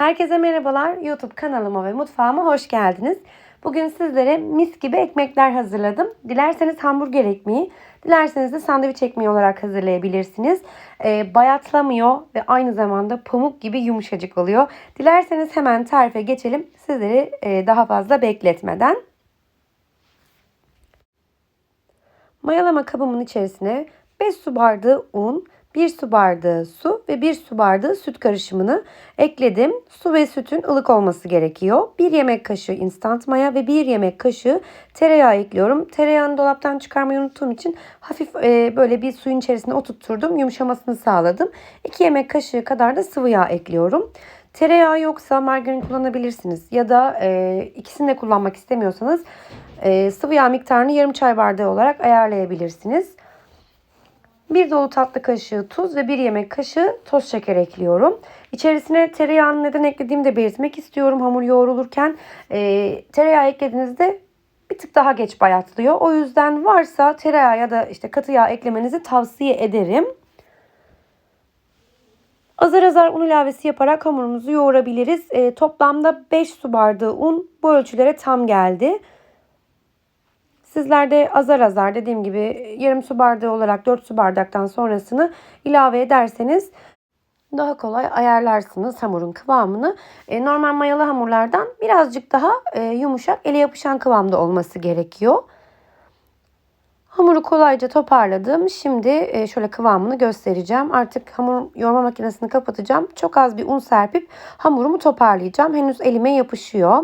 Herkese merhabalar. YouTube kanalıma ve mutfağıma hoş geldiniz. Bugün sizlere mis gibi ekmekler hazırladım. Dilerseniz hamburger ekmeği, dilerseniz de sandviç ekmeği olarak hazırlayabilirsiniz. Ee, bayatlamıyor ve aynı zamanda pamuk gibi yumuşacık oluyor. Dilerseniz hemen tarife geçelim. Sizleri e, daha fazla bekletmeden. Mayalama kabımın içerisine 5 su bardağı un, 1 su bardağı su ve 1 su bardağı süt karışımını ekledim. Su ve sütün ılık olması gerekiyor. 1 yemek kaşığı instant maya ve 1 yemek kaşığı tereyağı ekliyorum. Tereyağını dolaptan çıkarmayı unuttuğum için hafif e, böyle bir suyun içerisine oturtturdum. Yumuşamasını sağladım. 2 yemek kaşığı kadar da sıvı yağ ekliyorum. Tereyağı yoksa margarin kullanabilirsiniz. Ya da e, ikisini de kullanmak istemiyorsanız e, sıvı yağ miktarını yarım çay bardağı olarak ayarlayabilirsiniz. Bir dolu tatlı kaşığı tuz ve bir yemek kaşığı toz şeker ekliyorum. İçerisine tereyağını neden eklediğimi de belirtmek istiyorum hamur yoğrulurken. E, tereyağı eklediğinizde bir tık daha geç bayatlıyor. O yüzden varsa tereyağı ya da işte katı yağ eklemenizi tavsiye ederim. Azar azar un ilavesi yaparak hamurumuzu yoğurabiliriz. E, toplamda 5 su bardağı un bu ölçülere tam geldi. Sizler de azar azar dediğim gibi yarım su bardağı olarak 4 su bardaktan sonrasını ilave ederseniz daha kolay ayarlarsınız hamurun kıvamını. E, normal mayalı hamurlardan birazcık daha e, yumuşak, ele yapışan kıvamda olması gerekiyor. Hamuru kolayca toparladım. Şimdi e, şöyle kıvamını göstereceğim. Artık hamur yoğurma makinesini kapatacağım. Çok az bir un serpip hamurumu toparlayacağım. Henüz elime yapışıyor.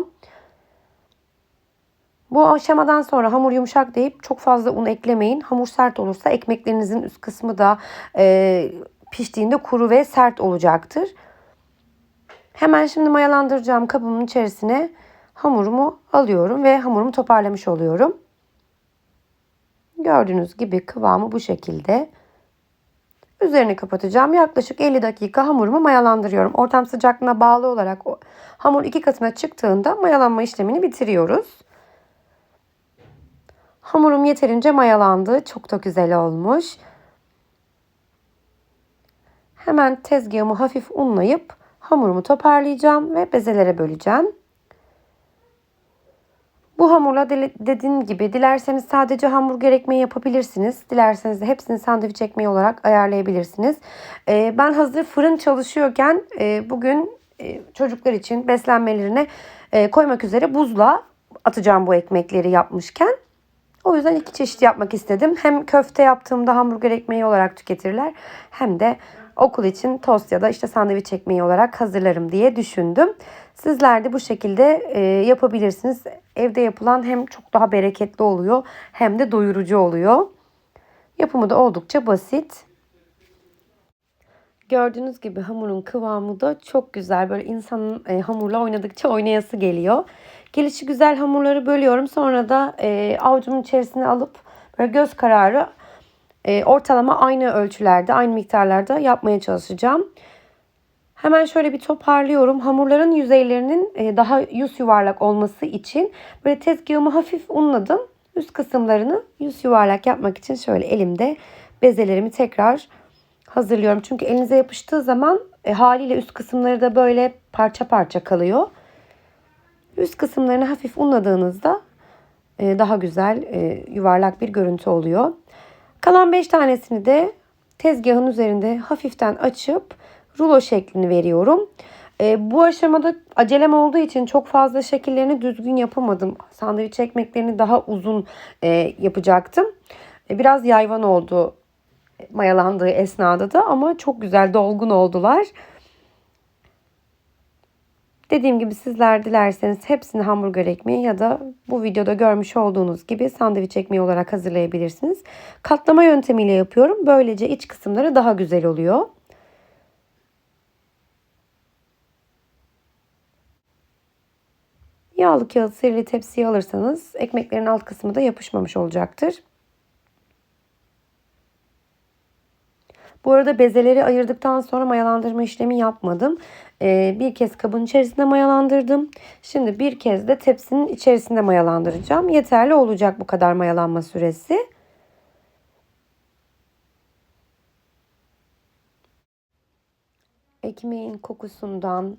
Bu aşamadan sonra hamur yumuşak deyip çok fazla un eklemeyin. Hamur sert olursa ekmeklerinizin üst kısmı da e, piştiğinde kuru ve sert olacaktır. Hemen şimdi mayalandıracağım kabımın içerisine hamurumu alıyorum ve hamurumu toparlamış oluyorum. Gördüğünüz gibi kıvamı bu şekilde. Üzerini kapatacağım. Yaklaşık 50 dakika hamurumu mayalandırıyorum. Ortam sıcaklığına bağlı olarak hamur iki katına çıktığında mayalanma işlemini bitiriyoruz. Hamurum yeterince mayalandı. Çok da güzel olmuş. Hemen tezgahımı hafif unlayıp hamurumu toparlayacağım ve bezelere böleceğim. Bu hamurla dediğim gibi dilerseniz sadece hamburger ekmeği yapabilirsiniz. Dilerseniz de hepsini sandviç ekmeği olarak ayarlayabilirsiniz. Ee, ben hazır fırın çalışıyorken e, bugün e, çocuklar için beslenmelerine e, koymak üzere buzla atacağım bu ekmekleri yapmışken. O yüzden iki çeşit yapmak istedim. Hem köfte yaptığımda hamburger ekmeği olarak tüketirler hem de okul için tost ya da işte sandviç ekmeği olarak hazırlarım diye düşündüm. Sizler de bu şekilde e, yapabilirsiniz. Evde yapılan hem çok daha bereketli oluyor hem de doyurucu oluyor. Yapımı da oldukça basit. Gördüğünüz gibi hamurun kıvamı da çok güzel. Böyle insanın e, hamurla oynadıkça oynayası geliyor. Gelişi güzel hamurları bölüyorum. Sonra da e, avucumun içerisine alıp böyle göz kararı e, ortalama aynı ölçülerde, aynı miktarlarda yapmaya çalışacağım. Hemen şöyle bir toparlıyorum. Hamurların yüzeylerinin e, daha yüz yuvarlak olması için böyle tezgahımı hafif unladım. Üst kısımlarını yüz yuvarlak yapmak için şöyle elimde bezelerimi tekrar hazırlıyorum. Çünkü elinize yapıştığı zaman e, haliyle üst kısımları da böyle parça parça kalıyor. Üst kısımlarını hafif unladığınızda e, daha güzel e, yuvarlak bir görüntü oluyor. Kalan 5 tanesini de tezgahın üzerinde hafiften açıp rulo şeklini veriyorum. E, bu aşamada acelem olduğu için çok fazla şekillerini düzgün yapamadım. Sandviç ekmeklerini daha uzun e, yapacaktım. E, biraz yayvan oldu mayalandığı esnada da ama çok güzel dolgun oldular. Dediğim gibi sizler dilerseniz hepsini hamburger ekmeği ya da bu videoda görmüş olduğunuz gibi sandviç ekmeği olarak hazırlayabilirsiniz. Katlama yöntemiyle yapıyorum. Böylece iç kısımları daha güzel oluyor. Yağlı kağıt serili tepsiye alırsanız ekmeklerin alt kısmı da yapışmamış olacaktır. Bu arada bezeleri ayırdıktan sonra mayalandırma işlemi yapmadım. Ee, bir kez kabın içerisinde mayalandırdım. Şimdi bir kez de tepsinin içerisinde mayalandıracağım. Yeterli olacak bu kadar mayalanma süresi. Ekmeğin kokusundan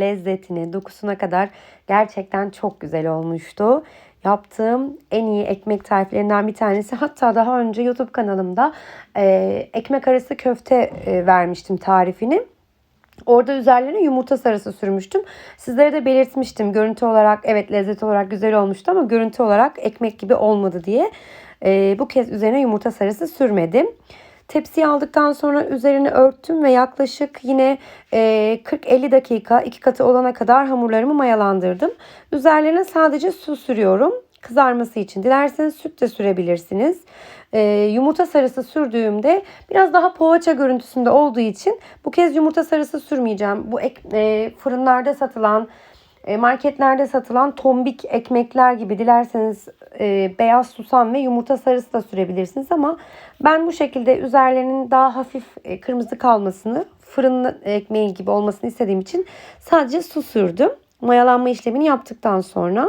lezzetine, dokusuna kadar gerçekten çok güzel olmuştu. Yaptığım en iyi ekmek tariflerinden bir tanesi. Hatta daha önce YouTube kanalımda e, ekmek arası köfte e, vermiştim tarifini. Orada üzerlerine yumurta sarısı sürmüştüm. Sizlere de belirtmiştim. Görüntü olarak evet lezzet olarak güzel olmuştu ama görüntü olarak ekmek gibi olmadı diye. Ee, bu kez üzerine yumurta sarısı sürmedim. Tepsiyi aldıktan sonra üzerini örttüm ve yaklaşık yine e, 40-50 dakika iki katı olana kadar hamurlarımı mayalandırdım. Üzerlerine sadece su sürüyorum kızarması için. Dilerseniz süt de sürebilirsiniz. E, yumurta sarısı sürdüğümde biraz daha poğaça görüntüsünde olduğu için bu kez yumurta sarısı sürmeyeceğim. Bu ek, e, fırınlarda satılan e, marketlerde satılan tombik ekmekler gibi dilerseniz e, beyaz susam ve yumurta sarısı da sürebilirsiniz ama ben bu şekilde üzerlerinin daha hafif e, kırmızı kalmasını fırın ekmeği gibi olmasını istediğim için sadece su sürdüm. Mayalanma işlemini yaptıktan sonra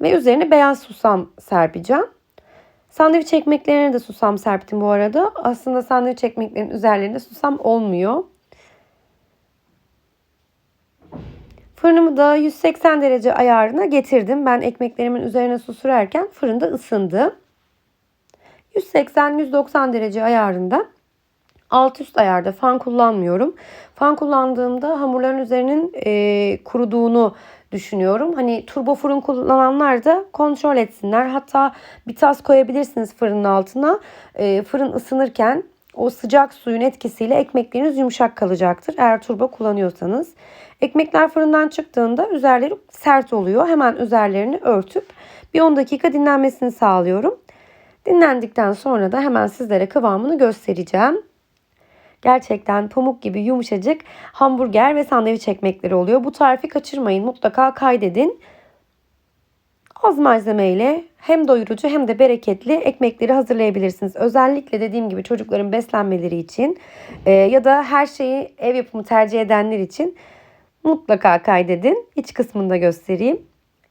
ve üzerine beyaz susam serpeceğim. Sandviç ekmeklerine de susam serptim bu arada. Aslında sandviç ekmeklerin üzerlerinde susam olmuyor. Fırınımı da 180 derece ayarına getirdim. Ben ekmeklerimin üzerine su sürerken fırında ısındı. 180-190 derece ayarında. Alt üst ayarda fan kullanmıyorum. Fan kullandığımda hamurların üzerinin e, kuruduğunu düşünüyorum. Hani turbo fırın kullananlar da kontrol etsinler. Hatta bir tas koyabilirsiniz fırının altına. E, fırın ısınırken o sıcak suyun etkisiyle ekmekleriniz yumuşak kalacaktır. Eğer turbo kullanıyorsanız. Ekmekler fırından çıktığında üzerleri sert oluyor. Hemen üzerlerini örtüp bir 10 dakika dinlenmesini sağlıyorum. Dinlendikten sonra da hemen sizlere kıvamını göstereceğim. Gerçekten pamuk gibi yumuşacık hamburger ve sandviç ekmekleri oluyor. Bu tarifi kaçırmayın. Mutlaka kaydedin. Az malzemeyle hem doyurucu hem de bereketli ekmekleri hazırlayabilirsiniz. Özellikle dediğim gibi çocukların beslenmeleri için e, ya da her şeyi ev yapımı tercih edenler için mutlaka kaydedin. İç kısmında göstereyim.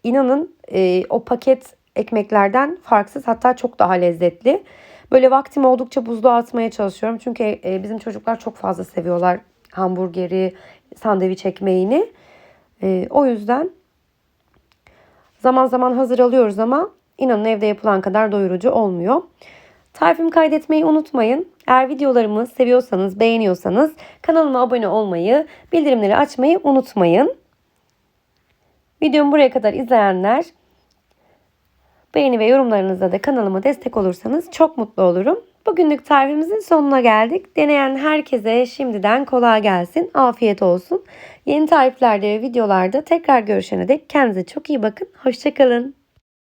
İnanın e, o paket ekmeklerden farksız hatta çok daha lezzetli. Böyle vaktim oldukça buzluğa atmaya çalışıyorum. Çünkü e, bizim çocuklar çok fazla seviyorlar hamburgeri, sandviç ekmeğini. E, o yüzden zaman zaman hazır alıyoruz ama inanın evde yapılan kadar doyurucu olmuyor. Tarifimi kaydetmeyi unutmayın. Eğer videolarımı seviyorsanız, beğeniyorsanız kanalıma abone olmayı, bildirimleri açmayı unutmayın. Videomu buraya kadar izleyenler beğeni ve yorumlarınızla da kanalıma destek olursanız çok mutlu olurum. Bugünlük tarifimizin sonuna geldik. Deneyen herkese şimdiden kolay gelsin. Afiyet olsun. Yeni tariflerde ve videolarda tekrar görüşene dek kendinize çok iyi bakın. Hoşçakalın.